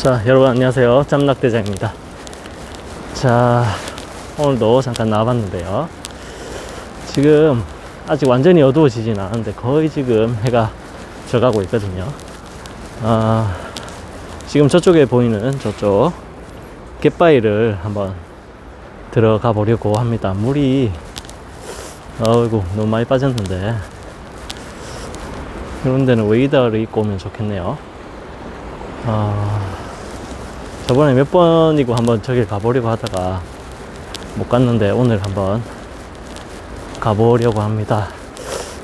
자, 여러분 안녕하세요. 짬낙대장입니다. 자, 오늘도 잠깐 나와봤는데요. 지금 아직 완전히 어두워지진 않았는데 거의 지금 해가 져가고 있거든요. 아, 지금 저쪽에 보이는 저쪽 갯바위를 한번 들어가 보려고 합니다. 물이 어이구 너무 많이 빠졌는데 이런 데는 웨이더를 입고 오면 좋겠네요. 아, 저번에 몇 번이고 한번 저길 가보려고 하다가 못 갔는데 오늘 한번 가보려고 합니다.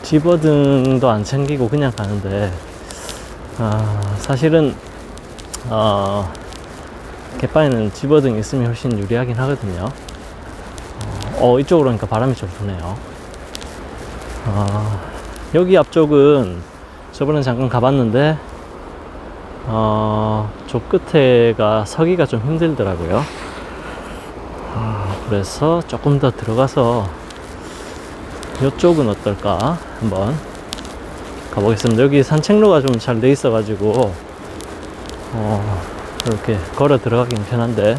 집어등도 안 챙기고 그냥 가는데 아, 사실은 어, 갯바위는 집어등이 있으면 훨씬 유리하긴 하거든요. 어, 어, 이쪽으로 오니까 바람이 좀 부네요. 아, 여기 앞쪽은 저번에 잠깐 가봤는데 어, 저 끝에가 서기가 좀 힘들더라고요. 아, 그래서 조금 더 들어가서 이쪽은 어떨까 한번 가보겠습니다. 여기 산책로가 좀 잘 돼 있어가지고 어, 이렇게 걸어 들어가긴 편한데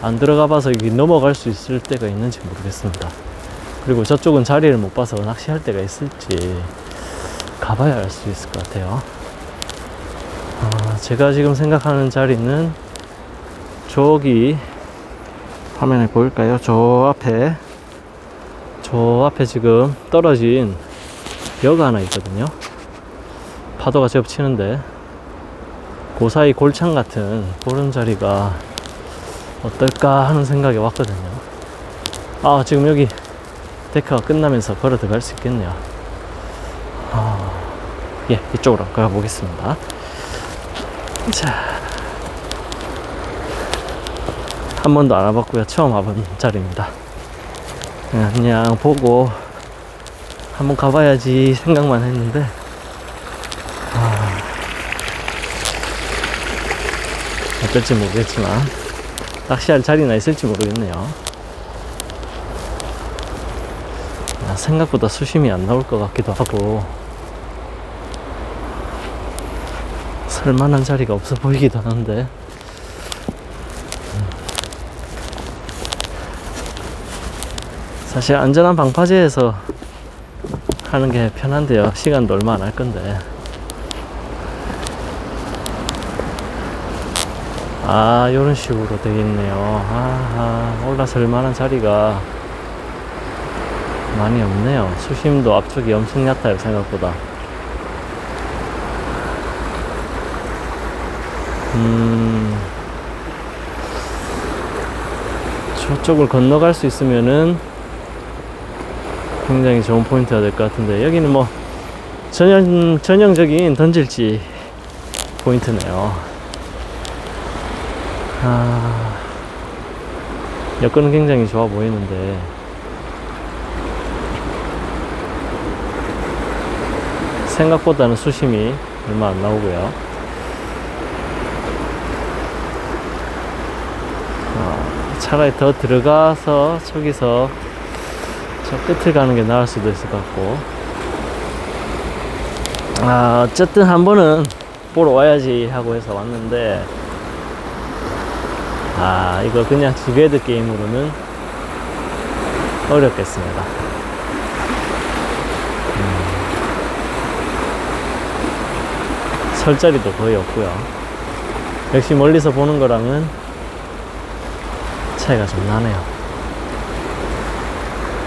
안 들어가 봐서 여기 넘어갈 수 있을 때가 있는지 모르겠습니다. 그리고 저쪽은 자리를 못 봐서 낚시할 때가 있을지 가봐야 알 수 있을 것 같아요. 아, 제가 지금 생각하는 자리는 저기 화면에 보일까요? 저 앞에 저 앞에 지금 떨어진 역 하나 있거든요. 파도가 제법 치는데 그 사이 골창 같은 그런 자리가 어떨까 하는 생각이 왔거든요. 아 지금 여기 데크가 끝나면서 걸어 들어갈 수 있겠네요. 아, 예 이쪽으로 가보겠습니다. 자, 한 번도 안 와봤고요. 처음 와본 자리입니다. 그냥, 그냥 보고 한번 가봐야지 생각만 했는데, 아, 어떨지 모르겠지만, 낚시할 자리나 있을지 모르겠네요. 아, 생각보다 수심이 안 나올 것 같기도 하고, 쓸만한 자리가 없어 보이기도 하는데. 음. 사실 안전한 방파제에서 하는 게 편한데요. 시간도 얼마 안 할 건데. 아 요런 식으로 되겠네요. 아 올라설 만한 자리가 많이 없네요. 수심도 앞쪽이 엄청 얕아요 생각보다 음, 저쪽을 건너갈 수 있으면은 굉장히 좋은 포인트가 될 것 같은데 여기는 뭐 전형 전형적인 던질지 포인트네요. 아, 여건은 굉장히 좋아 보이는데 생각보다는 수심이 얼마 안 나오고요. 차라리 더 들어가서 저기서 저 끝을 가는 게 나을 수도 있을 것 같고. 아 어쨌든 한 번은 보러 와야지 하고 해서 왔는데 아 이거 그냥 지배드 게임으로는 어렵겠습니다. 음. 설 자리도 거의 없고요. 역시 멀리서 보는 거랑은 차이가 좀 나네요.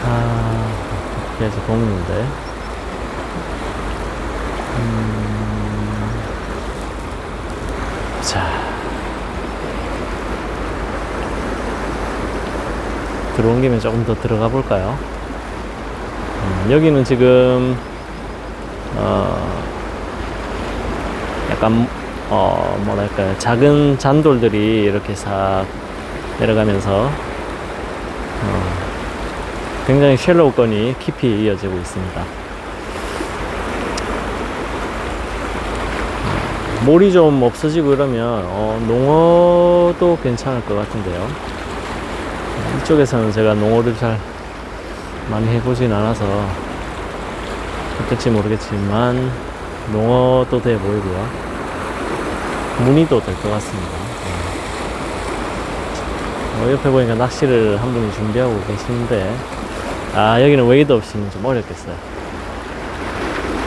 아, 그래서 고민인데. 음, 자. 들어온 김에 조금 더 들어가 볼까요? 음, 여기는 지금, 어, 약간, 어, 뭐랄까요. 작은 잔돌들이 이렇게 싹 내려가면서 어, 굉장히 쉘로우 건이 깊이 이어지고 있습니다. 어, 몰이 좀 없어지고 이러면 어, 농어도 괜찮을 것 같은데요. 이쪽에서는 제가 농어를 잘 많이 해보진 않아서 어떨지 모르겠지만 농어도 돼 보이고요. 무늬도 될 것 같습니다. 어, 옆에 보니까 낚시를 한 분이 준비하고 계시는데, 아, 여기는 웨이드 없이는 좀 어렵겠어요.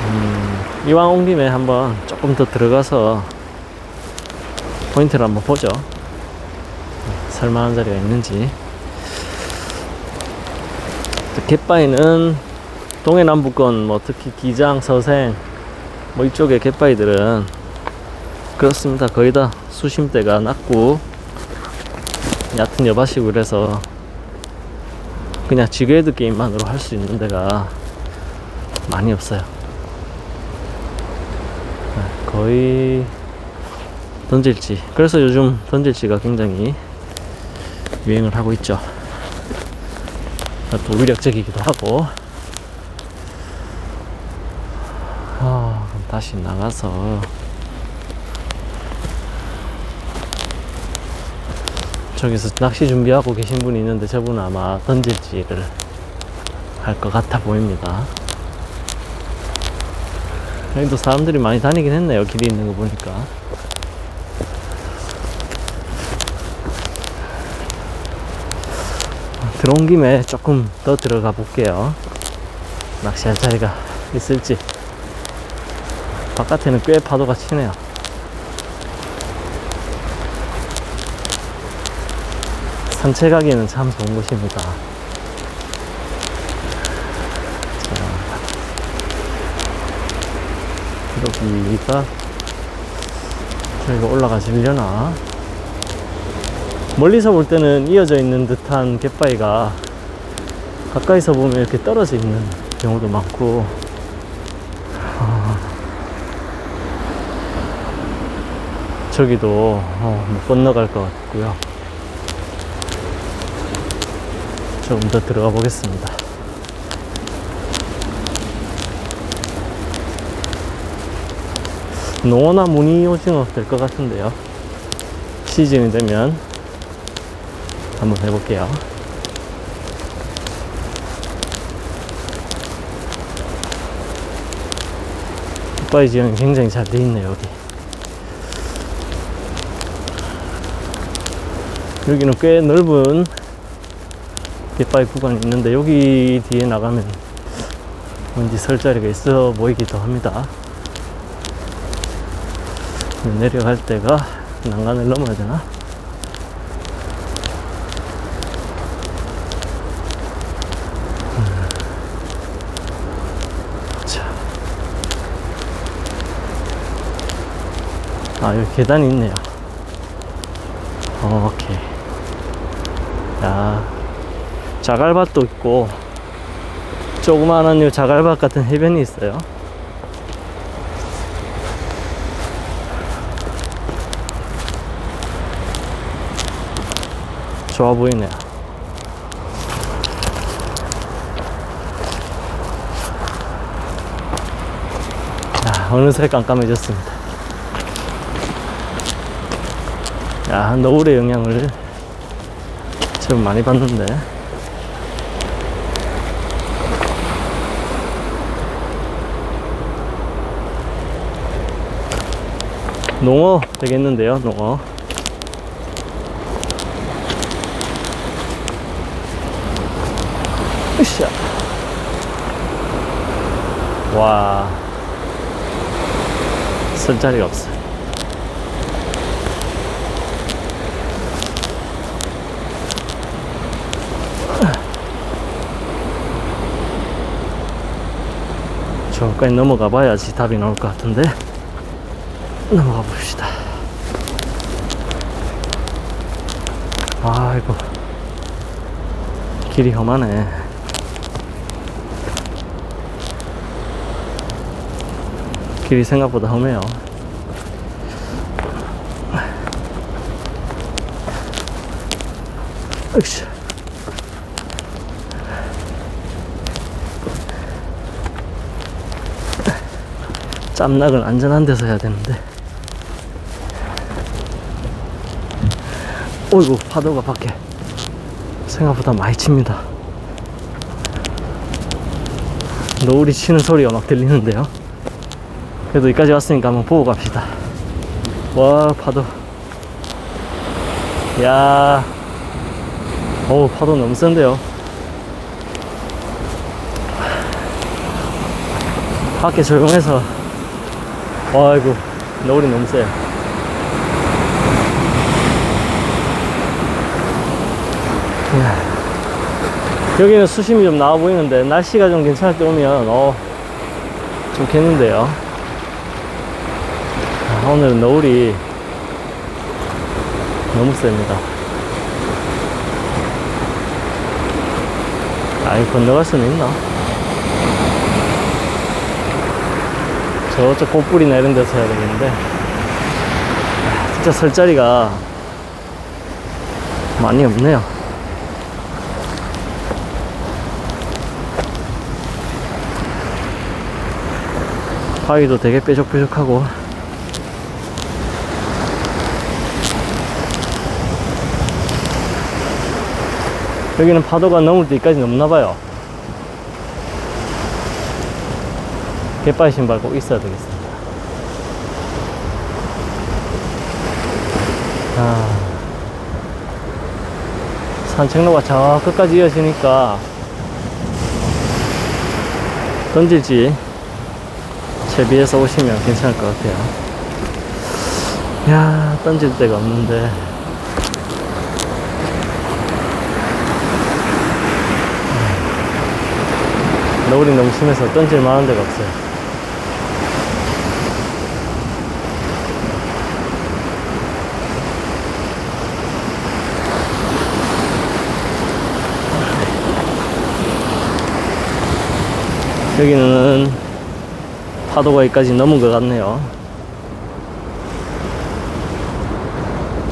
음, 이왕 온 김에 한번 조금 더 들어가서 포인트를 한번 보죠. 살만한 자리가 있는지. 갯바위는 동해남부권, 뭐 특히 기장, 서생, 뭐 이쪽의 갯바위들은 그렇습니다. 거의 다 수심대가 낮고 얕은 여밭이고 그래서 그냥 지그헤드 게임만으로 할 수 있는 데가 많이 없어요. 네, 거의 던질지. 그래서 요즘 던질지가 굉장히 유행을 하고 있죠. 또 위력적이기도 하고. 아, 그럼 다시 나가서 저기서 낚시 준비하고 계신 분이 있는데 저분은 아마 던질지를 할 것 같아 보입니다. 여기도 사람들이 많이 다니긴 했네요. 길이 있는 거 보니까. 들어온 김에 조금 더 들어가 볼게요. 낚시할 자리가 있을지. 바깥에는 꽤 파도가 치네요. 산책 하기에는 참 좋은 곳입니다. 자, 여기가 저희가 올라가시려나? 멀리서 볼 때는 이어져 있는 듯한 갯바위가 가까이서 보면 이렇게 떨어져 있는 경우도 많고 아, 저기도 어, 못 건너갈 것 같고요. 조금 더 들어가 보겠습니다. 농어나 무늬 오징어 될 것 같은데요. 시즌이 되면 한번 해볼게요. 깃바위 지형이 굉장히 잘 돼 있네요, 여기. 여기는 꽤 넓은 깃바위 구간이 있는데 여기 뒤에 나가면 왠지 설 자리가 있어 보이기도 합니다. 내려갈 때가 난간을 넘어야 되나? 음. 자. 아, 여기 계단이 있네요. 오케이. 야, 자갈밭도 있고, 조그마한 요 자갈밭 같은 해변이 있어요. 좋아 보이네요. 아, 어느새 깜깜해졌습니다. 야, 노을의 영향을 좀 많이 받는데. 농어 되겠는데요, 농어. 으쌰. 와. 쓸 자리가 없어. 저까지 넘어가 봐야지 답이 나올 것 같은데. 넘어가 봅시다. 아이고. 길이 험하네. 길이 생각보다 험해요. 으쌰. 짬낙은 안전한 데서 해야 되는데. 어이구, 파도가 밖에 생각보다 많이 칩니다. 노을이 치는 소리가 막 들리는데요. 그래도 여기까지 왔으니까 한번 보고 갑시다. 와, 파도. 야, 어우, 파도 너무 센데요. 밖에 조용해서, 아이고, 노을이 너무 세. 여기는 수심이 좀 나와 보이는데, 날씨가 좀 괜찮을 때 오면, 어, 좋겠는데요. 아, 오늘은 노을이 너무 셉니다. 아니, 건너갈 수는 있나? 저쪽 꽃뿌리나 이런 데서 해야 되겠는데. 아, 진짜 설 자리가 많이 없네요. 바위도 되게 뾰족뾰족하고. 여기는 파도가 넘을 때까지 넘나봐요. 갯바위 신발 꼭 있어야 되겠습니다. 아, 산책로가 저 끝까지 이어지니까 던질지 채비해서 오시면 괜찮을 것 같아요. 야, 던질 데가 없는데. 노을이 너무 심해서 던질 만한 데가 없어요. 여기는 파도가 여기까지 넘은 것 같네요.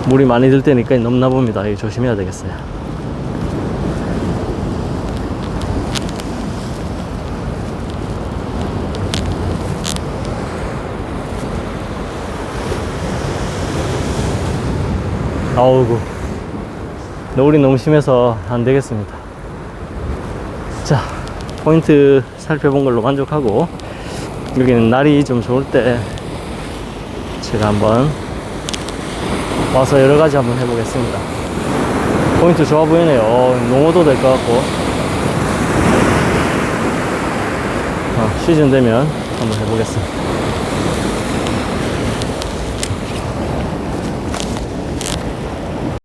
물이 많이 들 때니까 넘나 봅니다. 이거 조심해야 되겠어요. 아우고 노을이 너무 심해서 안 되겠습니다. 자, 포인트 살펴본 걸로 만족하고 여기는 날이 좀 좋을 때 제가 한번 와서 여러 가지 한번 해보겠습니다. 포인트 좋아 보이네요. 어, 농어도 될 것 같고. 어, 시즌 되면 한번 해보겠습니다.